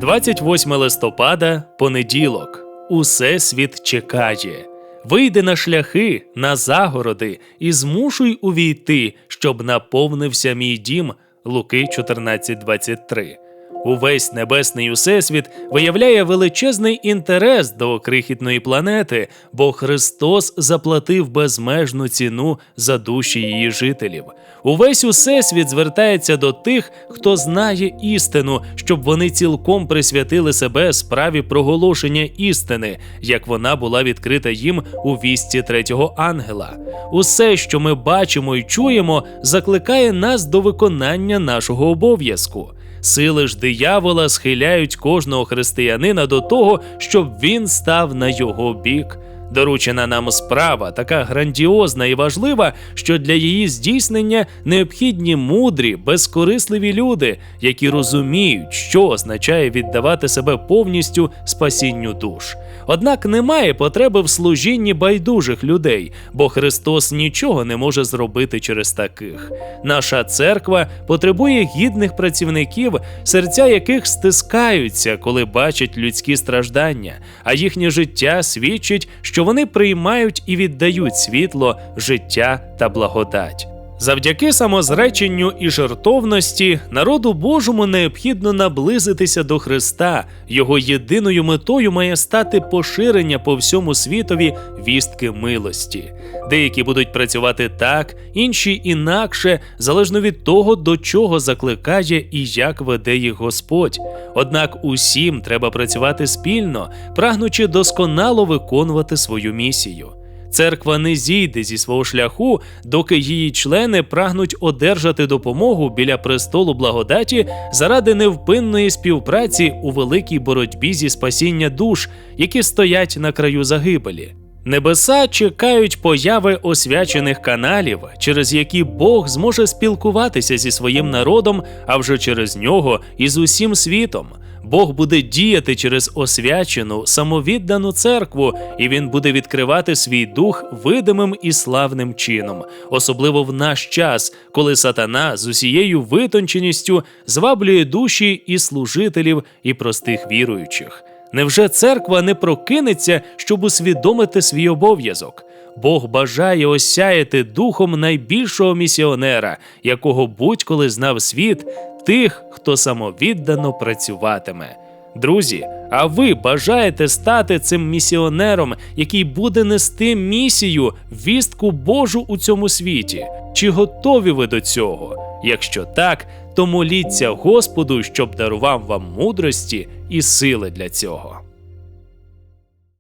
28 листопада, понеділок. Усе світ чекає. Вийди на шляхи, на загороди і змушуй увійти, щоб наповнився мій дім. Луки 14.23. Увесь небесний усесвіт виявляє величезний інтерес до крихітної планети, бо Христос заплатив безмежну ціну за душі її жителів. Увесь усесвіт звертається до тих, хто знає істину, щоб вони цілком присвятили себе справі проголошення істини, як вона була відкрита їм у вісті третього ангела. Усе, що ми бачимо і чуємо, закликає нас до виконання нашого обов'язку. Сили ж диявола схиляють кожного християнина до того, щоб він став на його бік. Доручена нам справа така грандіозна і важлива, що для її здійснення необхідні мудрі, безкорисливі люди, які розуміють, що означає віддавати себе повністю спасінню душ. Однак немає потреби в служінні байдужих людей, бо Христос нічого не може зробити через таких. Наша церква потребує гідних працівників, серця яких стискаються, коли бачать людські страждання, а їхнє життя свідчить, що вони приймають і віддають світло, життя та благодать. Завдяки самозреченню і жертовності народу Божому необхідно наблизитися до Христа. Його єдиною метою має стати поширення по всьому світові вістки милості. Деякі будуть працювати так, інші інакше, залежно від того, до чого закликає і як веде їх Господь. Однак усім треба працювати спільно, прагнучи досконало виконувати свою місію. Церква не зійде зі свого шляху, доки її члени прагнуть одержати допомогу біля престолу благодаті заради невпинної співпраці у великій боротьбі зі спасіння душ, які стоять на краю загибелі. Небеса чекають появи освячених каналів, через які Бог зможе спілкуватися зі своїм народом, а вже через нього і з усім світом. Бог буде діяти через освячену, самовіддану церкву, і він буде відкривати свій дух видимим і славним чином, особливо в наш час, коли сатана з усією витонченістю зваблює душі і служителів, і простих віруючих. Невже церква не прокинеться, щоб усвідомити свій обов'язок? Бог бажає осяяти духом найбільшого місіонера, якого будь-коли знав світ, тих, хто самовіддано працюватиме. Друзі, а ви бажаєте стати цим місіонером, який буде нести місію, вістку Божу у цьому світі? Чи готові ви до цього? Якщо так, то моліться Господу, щоб дарував вам мудрості і сили для цього.